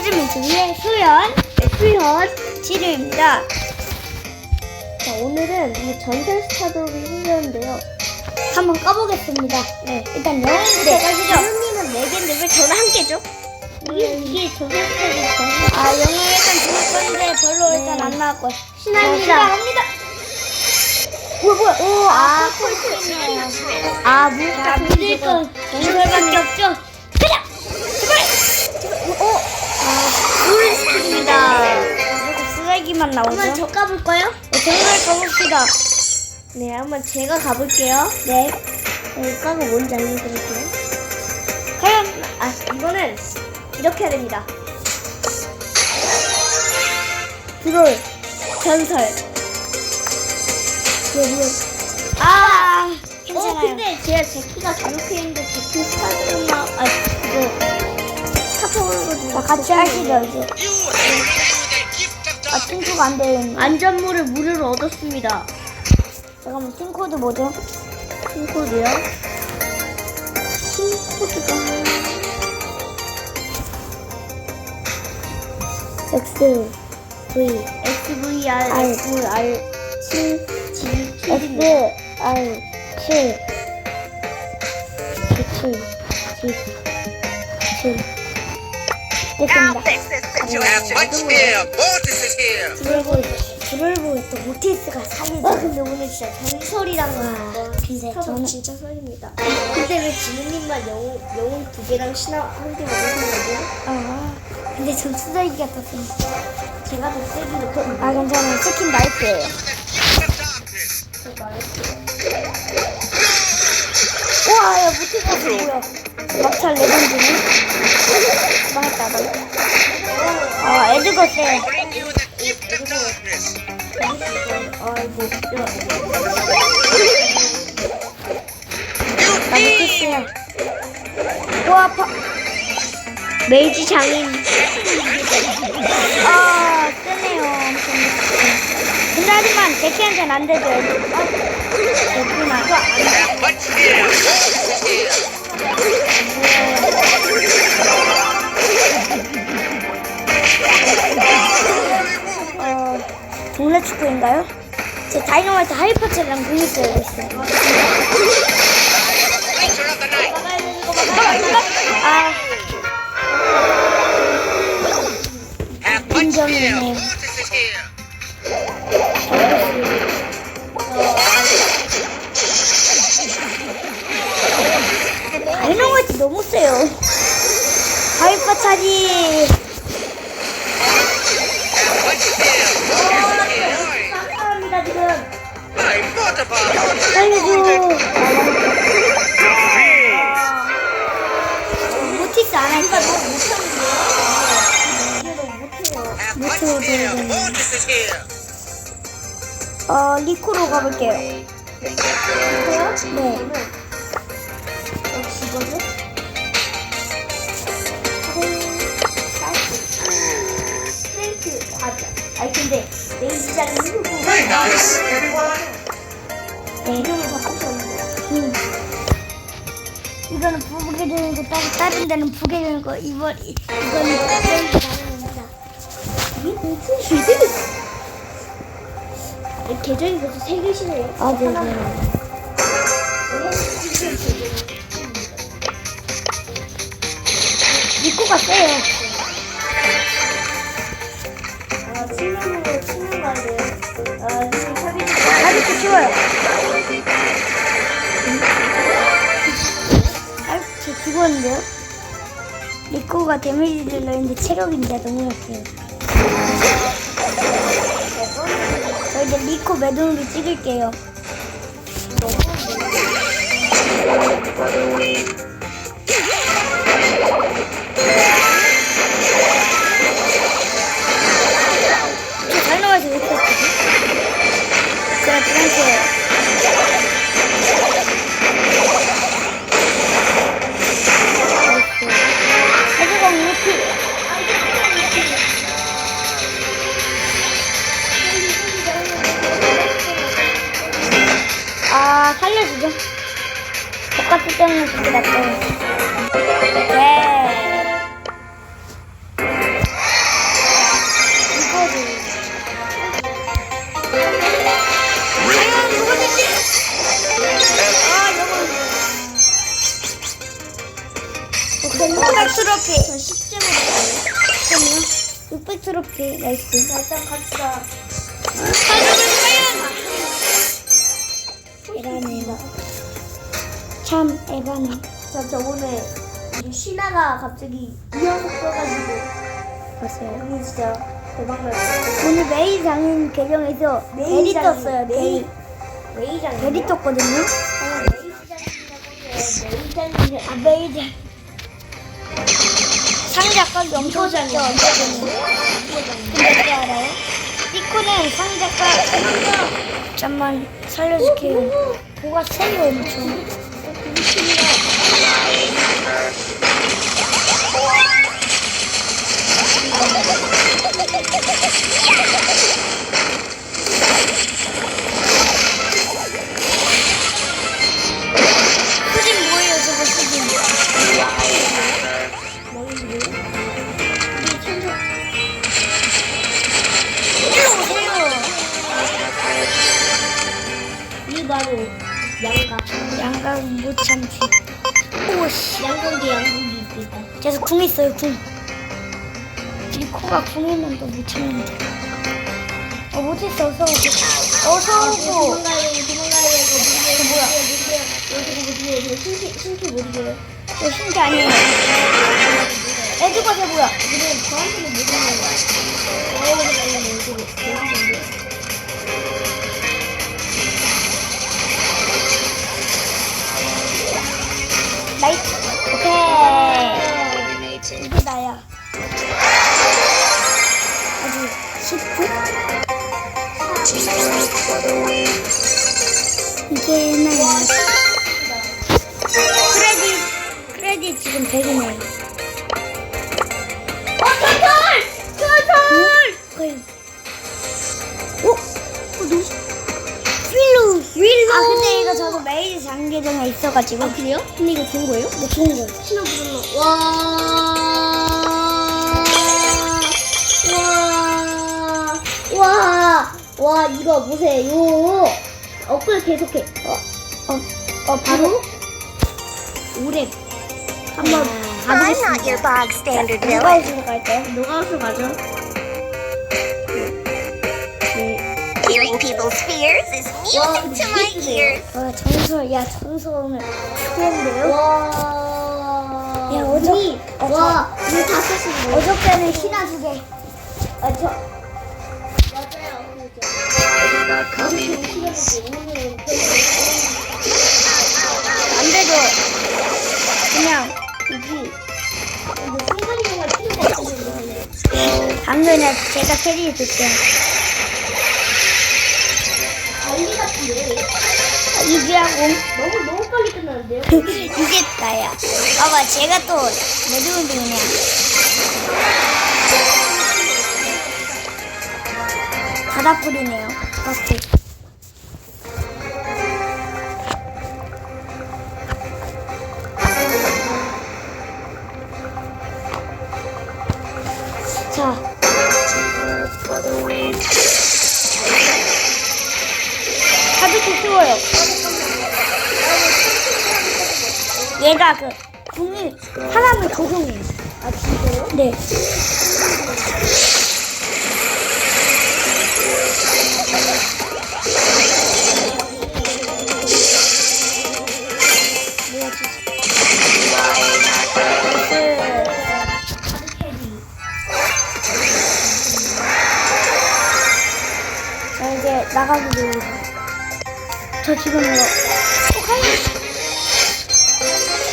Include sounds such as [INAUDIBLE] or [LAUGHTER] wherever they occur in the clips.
수지민 TV의 수연, 네, 수연, 지루입니다. 자, 오늘은 이 전설 스타돌이 생겼는데요. 한번 까보겠습니다. 네. 일단 영웅부터 네, 까시죠. 지훈님은 4개인데 왜 저는 한 개죠? 이게, 이게 전설 스타돌이 아, 영웅 일단 죽을 건데 별로 일단 네. 안 나왔고요. 신화입니다. 뭐야, 뭐야? 오, 아. 아, 자, 물가 믿을 건전 쓰레기만 나오죠. 한번 저 까볼까요? 네, 전설 가봅시다. 네, 한번 제가 가볼게요. 네. 네, 까고 뭔지 알려드릴게요. 과연, 아, 이거는 이렇게 해야 됩니다. 드롤, 전설. 아, 괜찮아요. 어, 근데 제가 제 키가 저렇게 있는데 제키 스타트나, 아, 이거, 자, 같이 하시죠, 이제. 아, 친구가 안 되겠네. 안전모를 무료로 얻었습니다. 잠깐만, 팀코드 뭐죠? 핑코드요? 핑코드가. X, V, SVR, R, SR, 7, G, S, 7입니다. R, 7, G, 7, G, 7. 됐습니다. Is here. 드롤보, 드롤보에 또 모티스가 사기죠. 아, 근데 오늘 진짜 와, 거 근데 비슷하고 저는- 진짜 설입니다. 근데 왜 지느님만 영웅, 영웅 두 개랑 신화 한개 먹으신 거죠? 아, 근데 전 쓰레기 같았습니다. 제가 더 세기를 더 아, 괜찮아요. 스킨 나이트예요. 우와, 야, 모티스가 뭐야. 막찰 레전드네. 망했다, 망했다. 아, 세. Gift of darkness. 아이고, 야, 나 모티스야. 우와, 파. 메이지 장인. 아. 엄청. 근데 하지만 제키한테는 안 되죠. 아, 됐구나. 어, 동네 축구인가요? 제 다이너마이트 하이퍼체랑 공유되어 있어요. 아, Have much fear. 인정이네. Mortis here. 감사합니다, 지금. 살려줘. 모티스 안 할까? 어, 리코로 가볼게요. 네. 역시 이거죠? 아니, 근데 메이지 장인 후보. Very nice, everyone. 네. 이름을 바꾸셨는데. 음. 이거는 부게 되는 거 다른, 다른 데는 부게 되는 거 이번 이- 이거는 다른 다릅니다. 이게 무슨 네, 계정이 벌써 세 개시네요. 아, 네, 하나, 네. 리코가 세요. 아, 치명으로 치는 건데요. 아, 지금 탑이 아직도 쉬워요. 아, 저 죽었는데요? 리코가 데미지를 넣는데 체력인데 너무 약해요. 저 이제 리코 매듭으로 찍을게요. 저 트로피. 저 10점 먹었어요. 그럼요. 600 트로피. 나이스. 자, 일단 갑시다. 에바네요. 참 에바네. 자, 저번에 우리 신하가 갑자기 이연속 써가지고 봤어요. 여기 진짜 대박 났어요. 오늘 메이 장인 계정에서 메이 장인, 떴어요. 메이. 베리. 메이장. 베리 떴거든요. 메이장이라고 아 메이 장. 청 작게 얹어주네. 근데 왜 알아요? 피코는 상자가 잠만 살려줄게요. 뭐가 세요 엄청. 참지. 오씨. 양각이 양국이 있겠다. 그래서 궁 있어요 궁. 이 코가 궁이면 또 못 참는데. 어 못했어 어서 오고. 어서 오고. 도망가야 돼, 도망가야 돼. 이거 뭐야? 여기 못 이겨요. 이거 신기, 신기 못 이겨요. 저 신기 아니에요. 애주가 새 뭐야? 근데 저한테는. 어, 근데 이거 이거 이거 나 근데 저도 메이드 장계정에 있어가지고. 아, 그래요? 근데 이거 좋은 거예요? 네, 좋은 거예요. 신호 부르는 와. 와. 와. 와, 이거 보세요. 업글 계속해. 어, 어, 바로? 오래. 한번 not your bog standard 누가 해주러 갈까요? 노가우스 가죠. Fears is music to my ears. 와, 전설, 야, 전설 오늘 추운데요? 와. 야, 어저- 이, 어저- 와, 이다 쓰시는 거예요? 어저께는 신화 두 개. 아, 저, 맞아요. 안 돼도, 그냥, 없어요. 방금 제가 캐리 줄게요. 이지하고. [LAUGHS] 너무 너무 빨리 끝나는데요? [LAUGHS] 이게 나야. 봐봐, 제가 또, 매드운동이냐. 바다 뿌리네요. 마스크. 자. 가볍게 쉬워요. 얘가 그 궁이 사람을 조종해요. 아 진짜요? 네. 자 이제 나가기 누르고 저 지금 이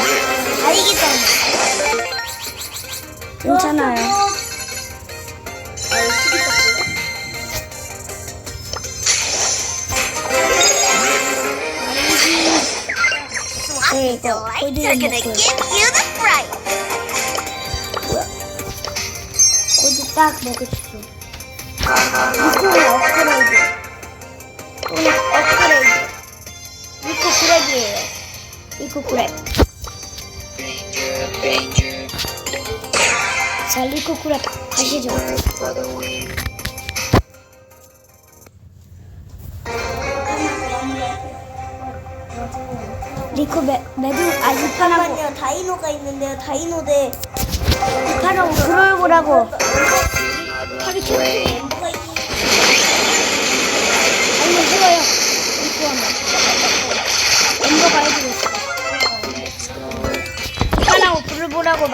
거다 이기잖아 괜찮아요. 네 이거 gonna 먹고 fright. 고디 딱 먹으십시오 리코의 업그레이드. 오늘 업그레이드. 리코 그랩이에요. 그랩 자 리코 그랩 가시죠. 리코 매, 매드 아 이판하고. 잠깐만요. 다이노가 있는데요. 다이노 대. 하라고 들어오라고. 하기 싫지 아니면 싫어요. 이거 하면 엠버가 해주겠어 하라고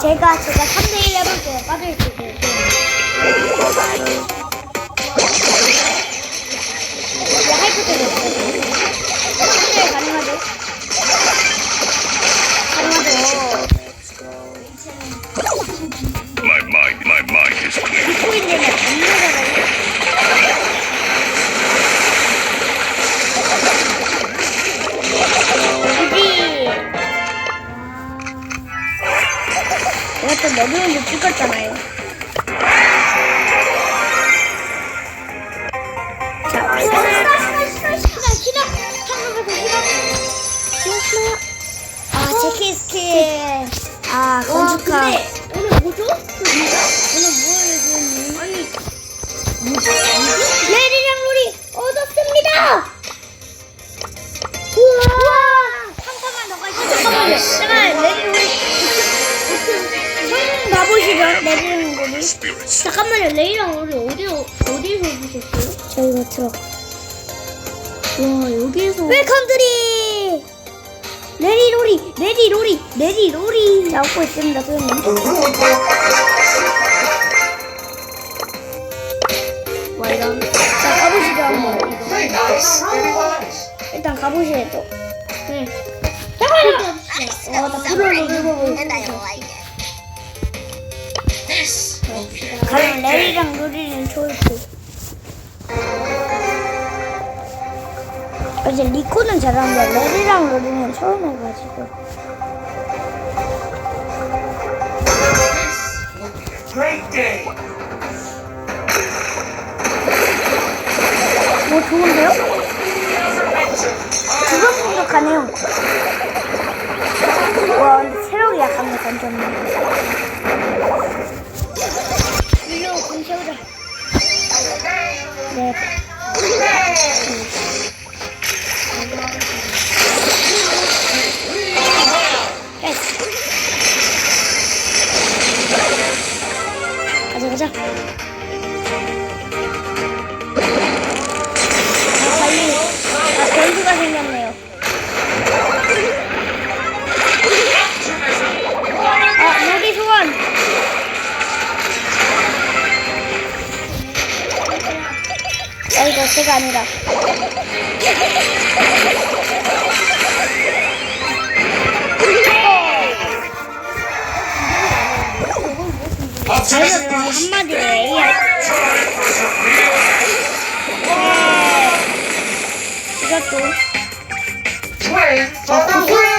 제가 제가 3대 1 해볼게요. 빠질 수 있게. 이제 할 것도 없어요. 3대 1 가능하죠? 가능하죠. 찍었잖아요. 자. 한국에서 시간. 시간. 아. 아, 건축가. 오늘 뭐죠? 오늘 뭐 해주니? 아니 레리랑 롤이 얻었습니다. 우와. 잠깐만 너가 있어. 잠깐만요. 잠깐 레리 롤이 레리랑 롤이. Spirits. 잠깐만요. 레이랑 우리 어디 어디서 주셨어요? 저희가 들어. 와 여기에서 웰컴드리. 레리 롤이 레리 롤이 레리 롤이 나오고 있습니다, 소연님. 와 이런 자 가보시죠 한번. 일단 가보시죠 또. 네. 잠깐만. 어, 나 불을 누르고 And I like it. 가면 레리랑 루리는 초이스. 이제 리코는 잘하는데 레리랑 루리는 처음 해가지고. 뭐 좋은데요? 두번 공격하네요. 와 근데 체력이 약간 던졌네. 일로 공 아, 제가 아니라. 잘했어, 한마디로 AI. 이것도. Play for the